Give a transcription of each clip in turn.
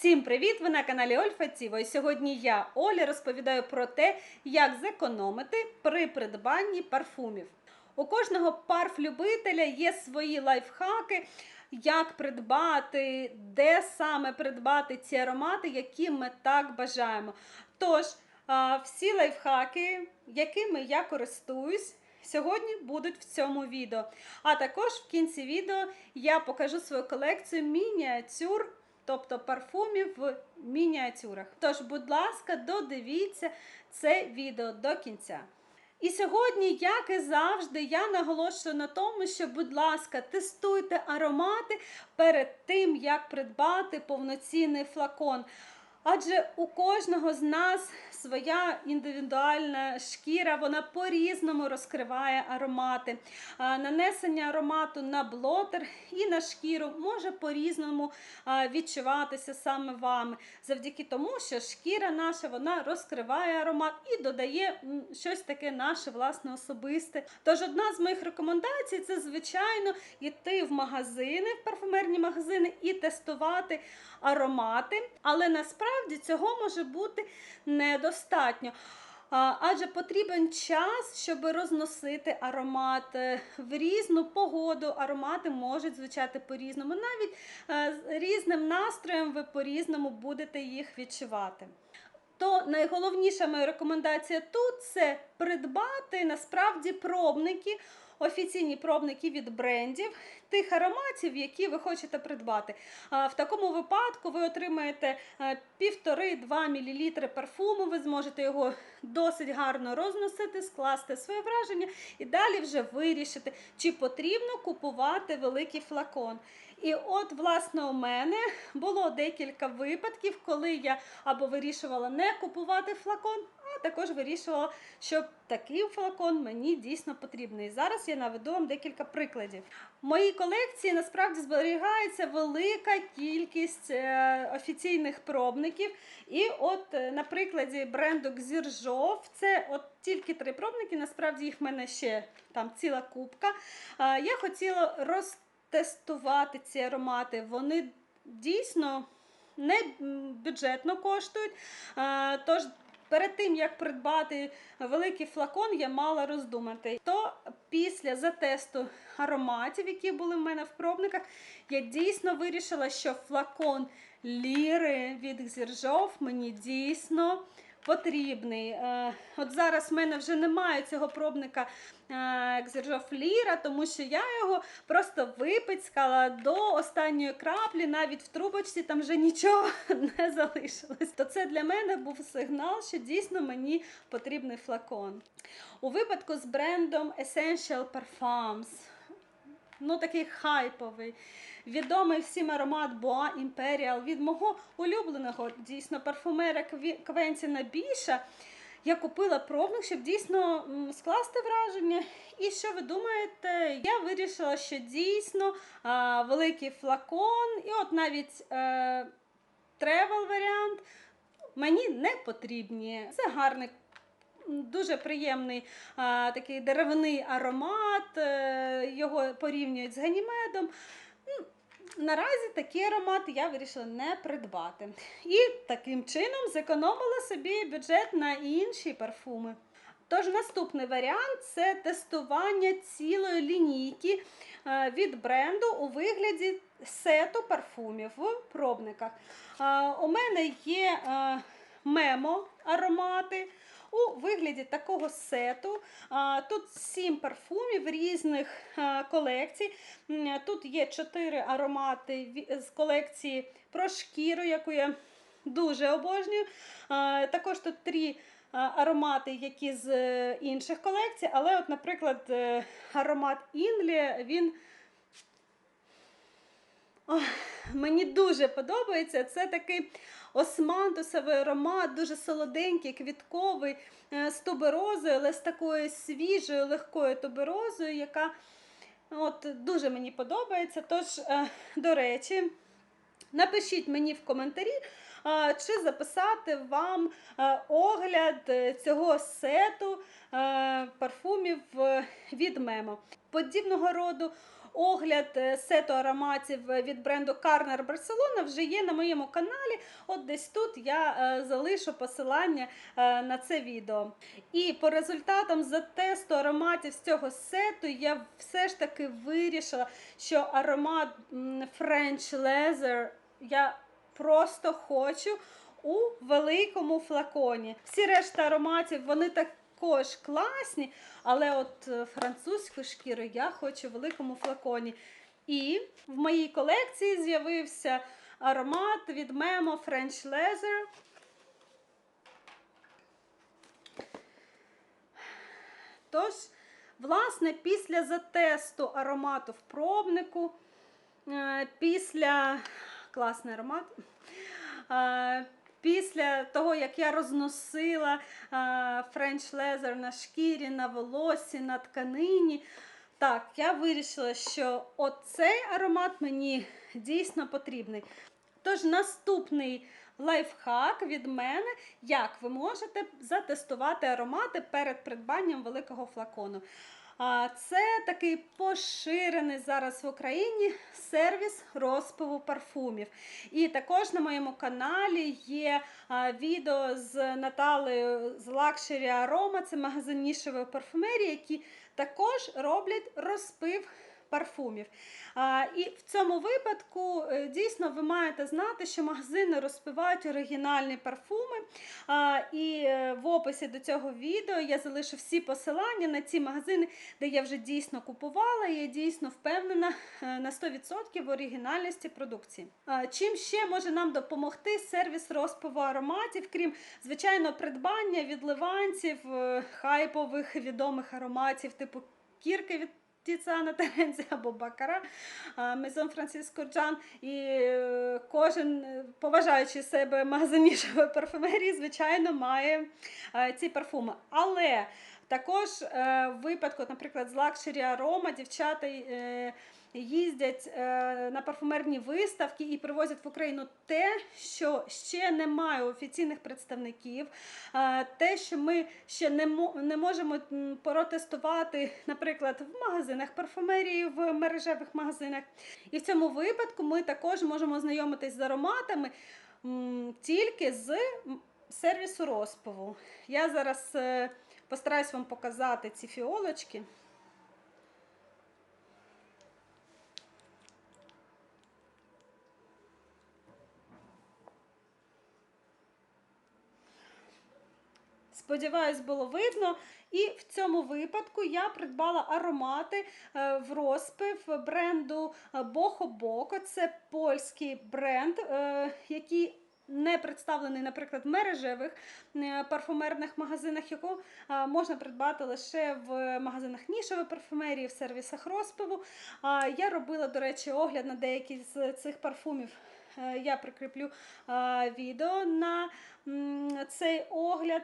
Всім привіт! Ви на каналі Ольфа Ціво. І сьогодні я, Оля, розповідаю про те, як зекономити при придбанні парфумів. У кожного парфлюбителя є свої лайфхаки, як придбати, де саме придбати ці аромати, які ми так бажаємо. Тож, всі лайфхаки, якими я користуюсь, сьогодні будуть в цьому відео. А також в кінці відео я покажу свою колекцію мініатюр тобто парфумів в мініатюрах. Тож, будь ласка, додивіться це відео до кінця. І сьогодні, як і завжди, я наголошую на тому, що, будь ласка, тестуйте аромати перед тим, як придбати повноцінний флакон. Адже у кожного з нас своя індивідуальна шкіра, вона по-різному розкриває аромати. Нанесення аромату на блотер і на шкіру може по-різному відчуватися саме вами, завдяки тому, що шкіра наша вона розкриває аромат і додає щось таке наше власне особисте. Тож одна з моїх рекомендацій це, звичайно, йти в магазини, в парфумерні магазини і тестувати аромати, але насправді цього може бути недостатньо. Адже потрібен час, щоб розносити аромат Е, в різну погоду. Аромати можуть звучати по-різному. Навіть е, з різним настроєм ви по-різному будете їх відчувати. То найголовніша моя рекомендація тут це придбати насправді пробники, офіційні пробники від брендів, тих ароматів, які ви хочете придбати. В такому випадку ви отримаєте 1,5-2 мл парфуму, ви зможете його досить гарно розносити, скласти своє враження і далі вже вирішити, чи потрібно купувати великий флакон. І от, власне, у мене було декілька випадків, коли я або вирішувала не купувати флакон, а також вирішувала, що такий флакон мені дійсно потрібний. Зараз я наведу вам декілька прикладів. В моїй колекції насправді зберігається велика кількість е, офіційних пробників. І от е, на прикладі бренду Xirjov, це от тільки три пробники, насправді їх в мене ще там ціла кубка. Е, Я хотіла розтестувати ці аромати. Вони дійсно не бюджетно коштують. Е, Тож перед тим як придбати великий флакон, я мала роздумати. То після затесту ароматів, які були в мене в пробниках, я дійсно вирішила, що флакон ліри від Xirjov мені дійсно потрібний. Е, От зараз в мене вже немає цього пробника е, Xirjov тому що я його просто випицькала до останньої краплі, навіть в трубочці там вже нічого не залишилось. То це для мене був сигнал, що дійсно мені потрібний флакон. У випадку з брендом Essential Parfums, ну такий хайповий, відомий всім аромат Boa Imperial від мого улюбленого дійсно парфумера Квентіна Біша. Я купила пробник, щоб дійсно скласти враження. І що ви думаєте? Я вирішила, що дійсно а, великий флакон, і от навіть е, тревел варіант мені не потрібні. Це гарний. Дуже приємний а, такий деревний аромат, е, його порівнюють з ганімедом. Наразі такий аромат я вирішила не придбати. І таким чином зекономила собі бюджет на інші парфуми. Тож наступний варіант це тестування цілої лінійки е, від бренду у вигляді сету парфумів в пробниках. Е, У мене є мемо аромати. У вигляді такого сету. Тут сім парфумів різних колекцій. Тут є чотири аромати з колекції про шкіру, яку я дуже обожнюю. Також тут три аромати, які з е, інших колекцій. Але, от, наприклад, е, аромат Інлі, він. Ох, мені дуже подобається. Це такий османтусовий аромат, дуже солоденький, квітковий, е, з туберозою, але з такою свіжою, легкою туберозою, яка от, дуже мені подобається. Тож, е, до речі, напишіть мені в коментарі. Чи записати вам е, огляд цього сету парфумів від Мемо? Подібного роду огляд е, сету ароматів е, від бренду Carner Barcelona вже є на моєму каналі. От десь тут я е, залишу посилання на це відео. І по результатам за тесту ароматів з цього сету я все ж таки вирішила, що аромат French Leather я просто хочу у великому флаконі. Всі решта ароматів вони також класні, але от е, французьку шкіру я хочу в великому флаконі. І в моїй колекції з'явився аромат від Memo French Leather. Тож, власне, після затесту аромату в пробнику, е, після класний аромат. Після того, як я розносила French Leather на шкірі, на волосі, на тканині, так, я вирішила, що оцей аромат мені дійсно потрібний. Тож наступний лайфхак від мене, як ви можете затестувати аромати перед придбанням великого флакону. Це такий поширений зараз в Україні сервіс розпиву парфумів. І також на моєму каналі є відео з Наталею з Luxury Aroma, це магазин нішевої парфумерії, які також роблять розпив парфумів. І в цьому випадку е, дійсно ви маєте знати, що магазини розпивають оригінальні парфуми. І е, в описі до цього відео я залишу всі посилання на ці магазини, де я вже дійсно купувала, і я дійсно впевнена е, на 100% в оригінальності продукції. Чим ще може нам допомогти сервіс розпиву ароматів, крім звичайно придбання від ливанців, е, хайпових відомих ароматів, типу кірки від Тіцана Теренці або Бакара, Мезон Франциско Джан. І е, кожен, е, поважаючи себе магазинішою парфумерії, звичайно, має е, ці парфуми. Але також в випадку, наприклад, з лакшері арома дівчата їздять е, на парфумерні виставки і привозять в Україну те, що ще немає офіційних представників, е, те, що ми ще не, мо- можемо протестувати, наприклад, в магазинах парфумерії, в мережевих магазинах. І в цьому випадку ми також можемо знайомитись з ароматами тільки з сервісу розпиву. Я зараз е, постараюсь вам показати ці фіолочки. Сподіваюсь, було видно. І в цьому випадку я придбала аромати е, в розпив бренду Бохо Боко. Це польський бренд, е, який не представлений, наприклад, в мережевих е, парфумерних магазинах, яку е, можна придбати лише в магазинах нішової парфумерії, в сервісах розпиву. Я робила, до речі, огляд на деякі з цих парфумів. Е, Я прикріплю е, відео на цей огляд.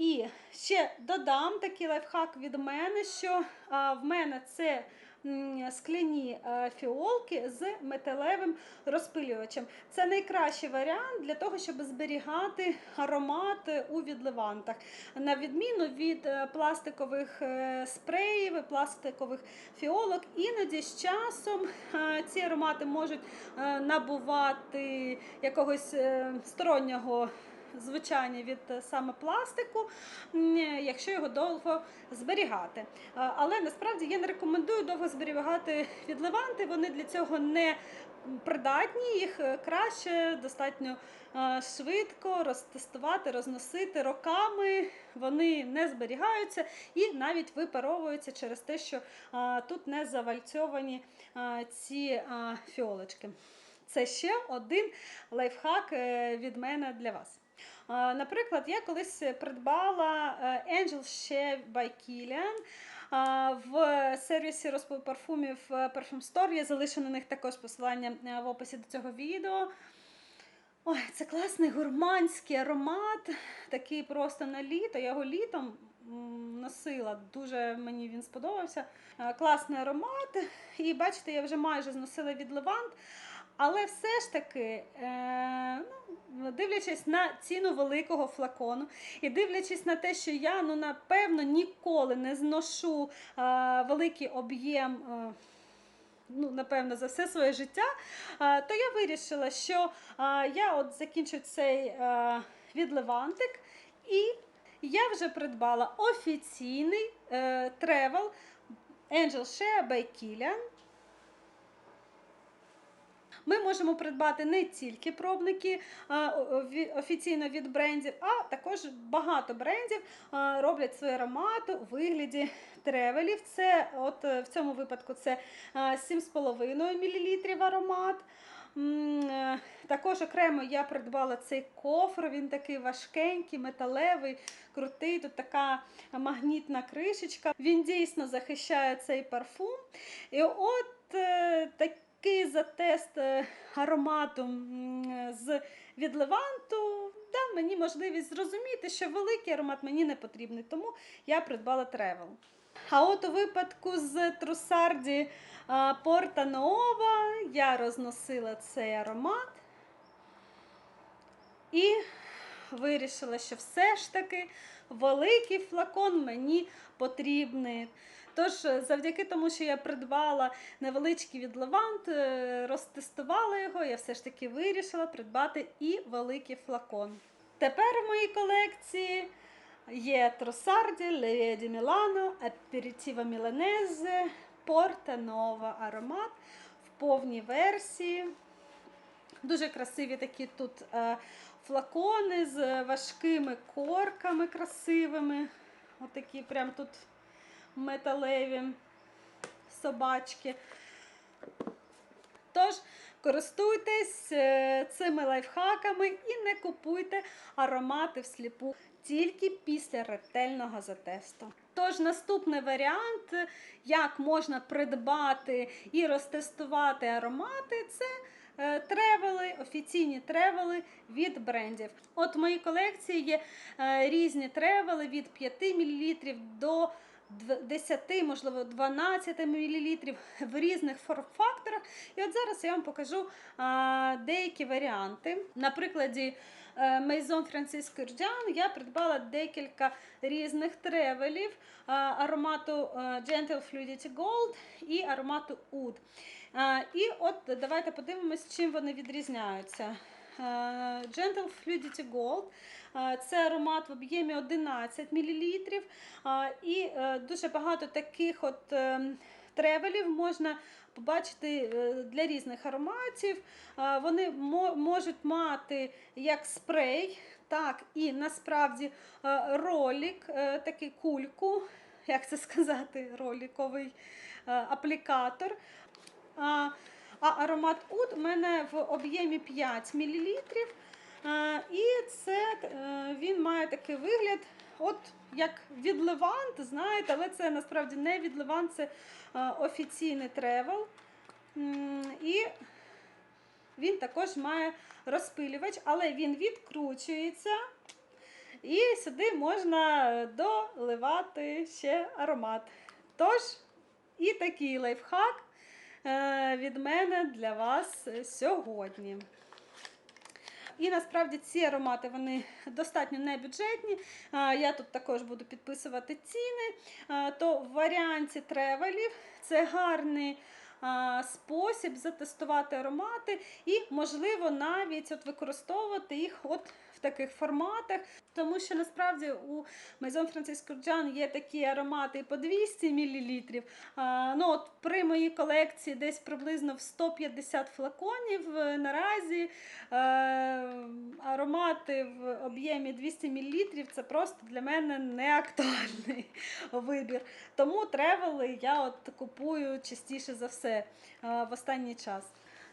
І ще додам такий лайфхак від мене, що в мене це скляні фіолки з металевим розпилювачем. Це найкращий варіант для того, щоб зберігати аромат е, у відливантах. На відміну від е, пластикових е, спреїв, пластикових фіолок, іноді з часом е, ці аромати можуть е, набувати якогось е, стороннього звучання від е, саме пластику, якщо його довго зберігати. Але насправді я не рекомендую довго зберігати відливанти, вони для цього не придатні, їх е, краще достатньо е, швидко розтестувати, розносити роками. Вони не зберігаються і навіть випаровуються через те, що е, тут не завальцьовані е, ці е, фіолочки. Це ще один лайфхак е, від мене для вас. Наприклад, я колись придбала е, Angel Shea by Kilian в сервісі розпил парфумів е, Perfume Store. Я залишу на них також посилання е, в описі до цього відео. Ой, це класний гурманський аромат, такий просто на літо. Я його літом носила, дуже мені він сподобався. Класний аромат. І бачите, я вже майже зносила від Левант. Але все ж таки, е, ну, дивлячись на ціну великого флакону і дивлячись на те, що я ну, напевно ніколи не зношу е, великий об'єм. Е, ну, напевно, за все своє життя, то я вирішила, що я от закінчу цей відливантик, і я вже придбала офіційний тревел Angel Share by Kilian. Ми можемо придбати не тільки пробники офіційно від брендів, а також багато брендів роблять свої аромати у вигляді тревелів. Це от в цьому випадку це 7,5 мл аромат. Е, Також окремо я придбала цей кофр, він такий важкенький, металевий, крутий. Тут така магнітна кришечка. Він дійсно захищає цей парфум. І от е, такий затест е, аромату з від Леванту дав мені можливість зрозуміти, що великий аромат мені не потрібний, тому я придбала тревел. А от у випадку з Трусарді Порта Нова я розносила цей аромат і вирішила, що все ж таки великий флакон мені потрібний. Тож, е, завдяки тому, що я придбала невеличкий від Левант, е, розтестувала його, я все ж таки вирішила придбати і великий флакон. Тепер в моїй колекції є Тросарді, Леді Мілано, Аперітіва Міланезе, Порта Нова аромат в повній версії. Дуже красиві такі тут е, флакони з важкими корками красивими. Отакі прям тут металеві собачки. Тож, користуйтесь е, цими лайфхаками і не купуйте аромати всліпу тільки після ретельного затесту. Тож, наступний варіант, як можна придбати і розтестувати аромати, це е, тревели, офіційні тревели від брендів. От в моїй колекції є е, різні тревели від 5 мл до 10, можливо, 12 мл в різних форм-факторах. І от зараз я вам покажу а, деякі варіанти. На прикладі Maison Francisco Urjan я придбала декілька різних тревелів а, аромату е, Gentle Fluidity Gold і аромату Oud. А, І от давайте подивимось, чим вони відрізняються. Е, Gentle Fluidity Gold е, це аромат в об'ємі 11 мл. І е, дуже багато таких от тревелів можна побачити для різних ароматів. Вони можуть мати як спрей, так і насправді ролик, такий кульку, як це сказати, роликовий аплікатор. А, аромат Уд у мене в об'ємі 5 мл. І це е, він має такий вигляд, от як від Левант, знаєте, але це насправді не від Левант, це е, офіційний тревел. І він також має розпилювач, але він відкручується. І сюди можна доливати ще аромат. Тож, і такий лайфхак е, від мене для вас сьогодні. І насправді ці аромати вони достатньо небюджетні. Я тут також буду підписувати ціни. То в варіанті тревелів це гарний спосіб затестувати аромати і, можливо, навіть от використовувати їх от таких форматах. Тому що насправді у Maison Francisco Urjan є такі аромати по 200 мл. Ну, от при моїй колекції десь приблизно в 150 флаконів е, наразі е, аромати в об'ємі 200 мл це просто для мене не актуальний вибір. Тому тревели я от купую частіше за все е, в останній час.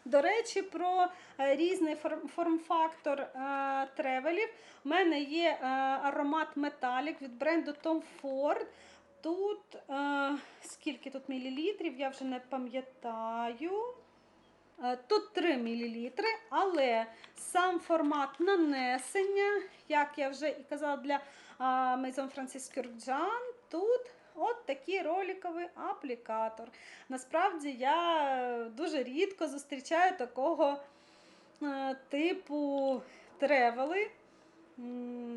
До речі, про е, різний форм- форм-фактор е, тревелів. У мене є е, аромат Metallic від бренду Tom Ford. Тут скільки тут мілілітрів, я вже не пам'ятаю. Тут 3 мл, але сам формат нанесення, як я вже і казала для Maison Francisco Urjan, тут такий роликовий аплікатор. Насправді я е, дуже рідко зустрічаю такого е, типу тревели,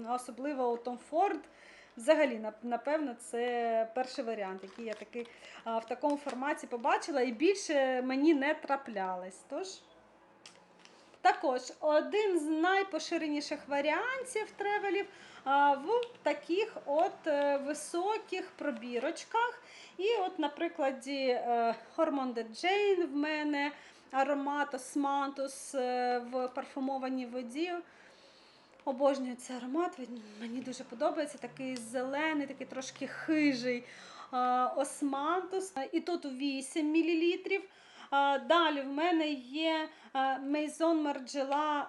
особливо у Tom Ford. Взагалі, напевно, це перший варіант, який я таки в такому форматі побачила, і більше мені не траплялось. Тож. Також один з найпоширеніших варіантів тревелів в таких от е, високих пробірочках. І от, наприклад, Hormone de Jane в мене аромат Osmanthus е, в парфумованій воді. Обожнюю цей аромат, він мені дуже подобається. Такий зелений, такий трошки хижий османтус. І тут 8 мл. Далі в мене є Maison Margiela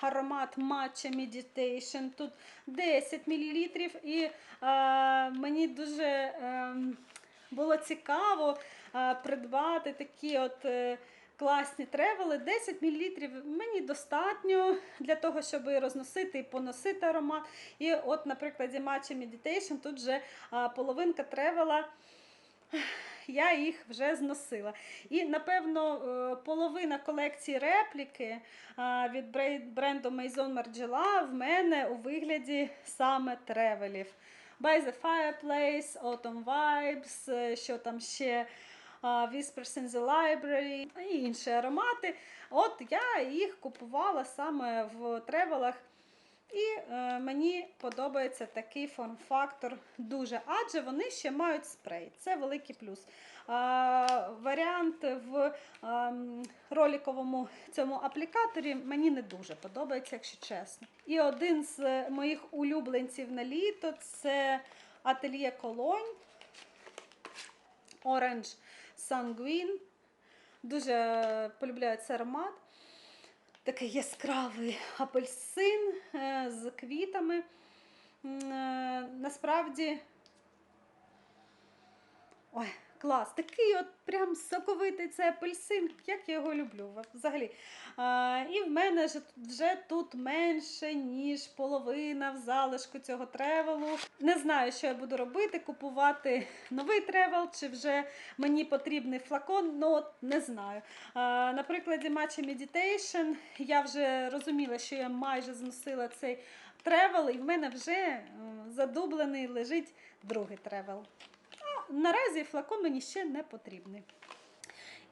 аромат Matcha Meditation. Тут 10 мл. І мені дуже е, було цікаво придбати такі от. е, Класні тревели, 10 мл мені достатньо для того, щоб розносити і поносити аромат. І от, наприклад, Matcha Meditation, тут вже половинка тревела, я їх вже зносила. І, напевно, е, половина колекції репліки від брей- бренду Maison Margiela в мене у вигляді саме тревелів. By the Fireplace, Autumn Vibes, е, що там ще Whispers in the Library і інші аромати. От я їх купувала саме в тревелах. І е, мені подобається такий форм-фактор дуже, адже вони ще мають спрей. Це великий плюс. А, варіант в ем, роликовому цьому аплікаторі мені не дуже подобається, якщо чесно. І один з моїх улюбленців на літо це ательє Колонь Orange Sanguine. Дуже полюбляю цей аромат. Такий яскравий апельсин е, з квітами. Е, Насправді. Ой, клас! Такий от прям соковитий цей апельсин, як я його люблю взагалі. А, і в мене ж вже тут менше, ніж половина в залишку цього тревелу. Не знаю, що я буду робити, купувати новий тревел, чи вже мені потрібний флакон, ну от не знаю. А, на прикладі Matcha Meditation я вже розуміла, що я майже зносила цей тревел, і в мене вже задублений лежить другий тревел. Наразі флакон мені ще не потрібний.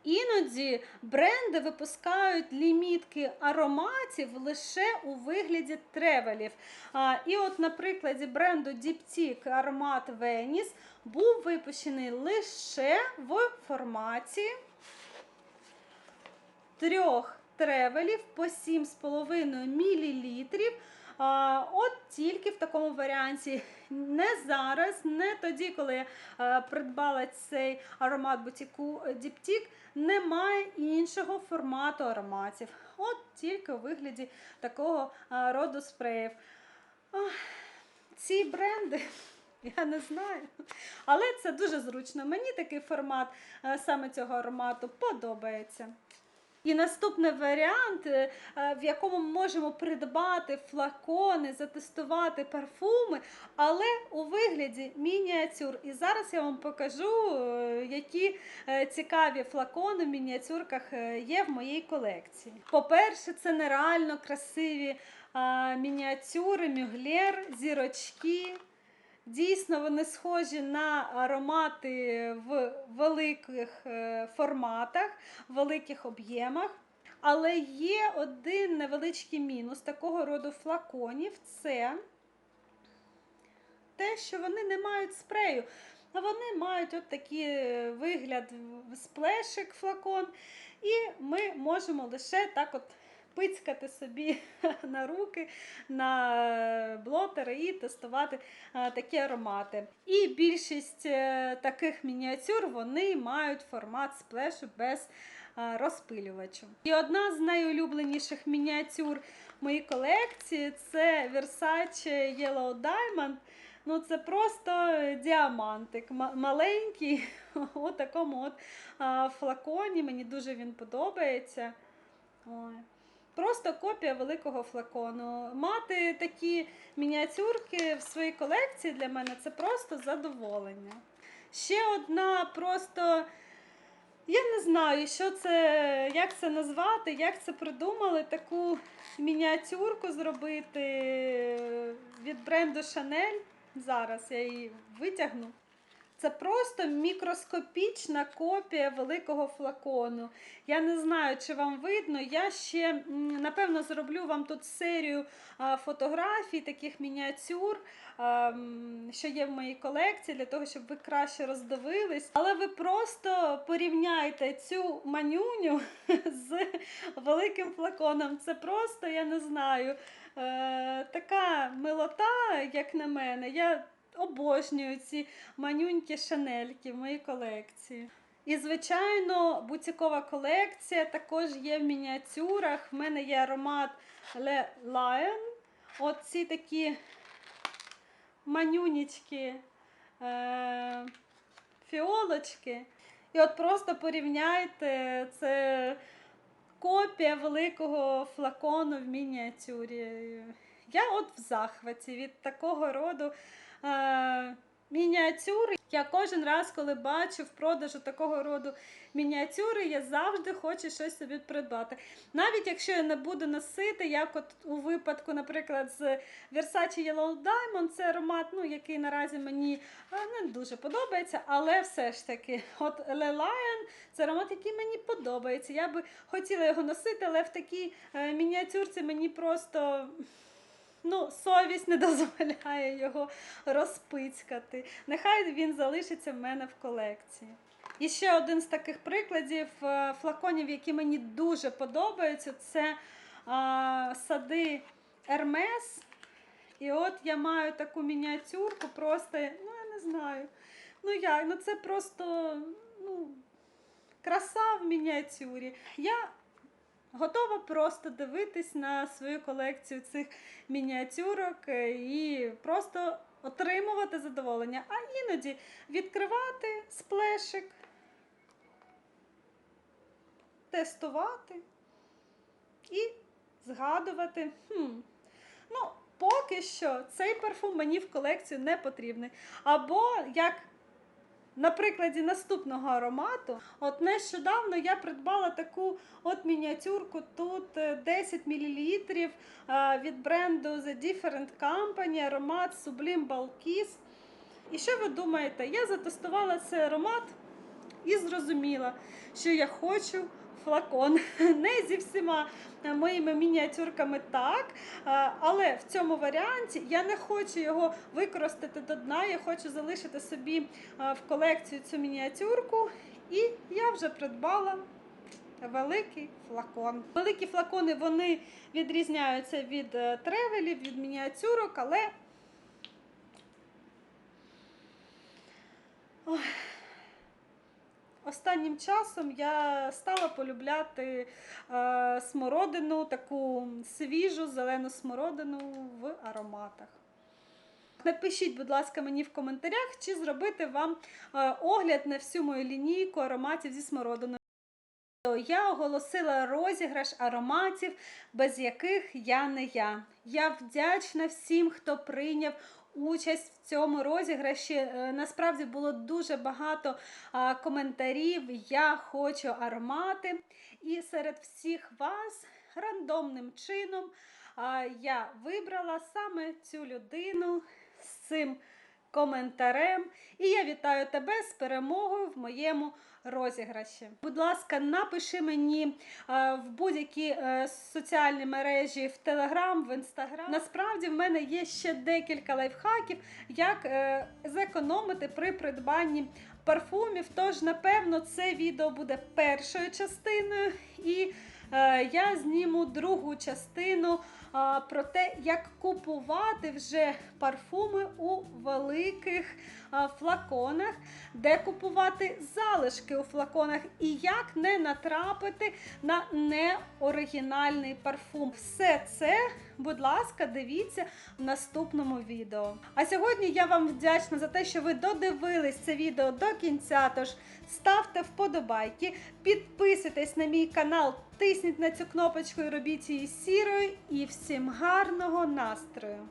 Іноді бренди випускають лімітки ароматів лише у вигляді тревелів. А, і от на прикладі бренду Diptyque аромат Venice був випущений лише в форматі трьох тревелів по 7,5 мл. От тільки в такому варіанті. Не зараз, не тоді, коли е, придбала цей аромат бутіку Діптік, немає іншого формату ароматів. От тільки у вигляді такого е, роду спреїв. Ці бренди. Я не знаю. Але це дуже зручно. Мені такий формат е, саме цього аромату подобається. І наступний варіант, е, е, в якому ми можемо придбати флакони, затестувати парфуми, але у вигляді мініатюр. І зараз я вам покажу, е, які цікаві флакони в мініатюрках є в моїй колекції. По-перше, це нереально красиві мініатюри, мюглер, зірочки. Дійсно, вони схожі на аромати в великих е, форматах, великих об'ємах. Але є один невеличкий мінус такого роду флаконів це те, що вони не мають спрею. Вони мають от такий е, вигляд сплешик флакон. І ми можемо лише так от пицькати собі на руки, на блотери і тестувати е, такі аромати. І більшість е, таких мініатюр вони мають формат сплешу без е, розпилювачу. І одна з найулюбленіших мініатюр моєї колекції це Versace Yellow Diamond. Ну, це просто діамантик, маленький, у такому от флаконі. Мені дуже він подобається. Ой. Просто копія великого флакону. Мати такі мініатюрки в своїй колекції для мене це просто задоволення. Ще одна просто. Я не знаю, що це, як це назвати, як це придумали, таку мініатюрку зробити від бренду Chanel. Зараз я її витягну. Це просто мікроскопічна копія великого флакону. Я не знаю, чи вам видно. Я ще напевно зроблю вам тут серію фотографій, таких мініатюр, що є в моїй колекції, для того, щоб ви краще роздивились. Але ви просто порівняйте цю манюню з великим флаконом. Це просто, я не знаю, е, така милота, як на мене. Я обожнюю ці манюнькі шанельки в моїй колекції. І, звичайно, бутікова колекція також є в мініатюрах. В мене є аромат Le Lion. От ці такі манюнічки, е- фіолочки. І от просто порівняйте це копія великого флакону в мініатюрі. Я от в захваті від такого роду е, мініатюр. Я кожен раз, коли бачу в продажу такого роду мініатюри, я завжди хочу щось собі придбати. Навіть якщо я не буду носити, як от у випадку, наприклад, з Versace Yellow Diamond, це аромат, ну, який наразі мені е, не дуже подобається, але все ж таки, от Le Lion це аромат, який мені подобається. Я би хотіла його носити, але в такій е, мініатюрці мені просто. Ну, совість не дозволяє його розпицькати. Нехай він залишиться в мене в колекції. І ще один з таких прикладів е, флаконів, які мені дуже подобаються, це а, сади Ермес. І от я маю таку мініатюрку, просто, ну я не знаю. Ну як, ну це просто ну, краса в мініатюрі. Я Готова просто дивитись на свою колекцію цих мініатюрок е, і просто отримувати задоволення, а іноді відкривати сплешик, тестувати і згадувати. Хм, ну, поки що цей парфум мені в колекцію не потрібний. Або як на прикладі наступного аромату, от нещодавно я придбала таку от мініатюрку, тут е, 10 мл від бренду The Different Company, аромат Sublime Balkis. І що ви думаєте? Я затестувала цей аромат і зрозуміла, що я хочу флакон. Не зі всіма моїми мініатюрками так. Але в цьому варіанті я не хочу його використати до дна. Я хочу залишити собі в колекцію цю мініатюрку. І я вже придбала. Великий флакон. Великі флакони вони відрізняються від е, тревелів, від мініатюрок, але Ой. Останнім часом я стала полюбляти е, смородину, таку свіжу зелену смородину в ароматах. Напишіть, будь ласка, мені в коментарях, чи зробити вам е, огляд на всю мою лінійку ароматів зі смородиною. Я оголосила розіграш ароматів, без яких я не я. Я вдячна всім, хто прийняв участь в цьому розіграші. Е, Насправді було дуже багато коментарів. Я хочу аромати. І серед всіх вас рандомним чином я вибрала саме цю людину з цим коментарем. І я вітаю тебе з перемогою в моєму розіграші. Будь ласка, напиши мені е, в будь-які е, соціальні мережі в Телеграм, в Інстаграм. Насправді в мене є ще декілька лайфхаків, як е, зекономити при придбанні парфумів. Тож, напевно, це відео буде першою частиною, і я зніму другу частину про те, як купувати вже парфуми у великих флаконах, де купувати залишки у флаконах і як не натрапити на неоригінальний парфум. Все це, будь ласка, дивіться в наступному відео. А сьогодні я вам вдячна за те, що ви додивились це відео до кінця. Тож ставте вподобайки, підписуйтесь на мій канал, тисніть на цю кнопочку і робіть її сірою. І всім гарного настрою!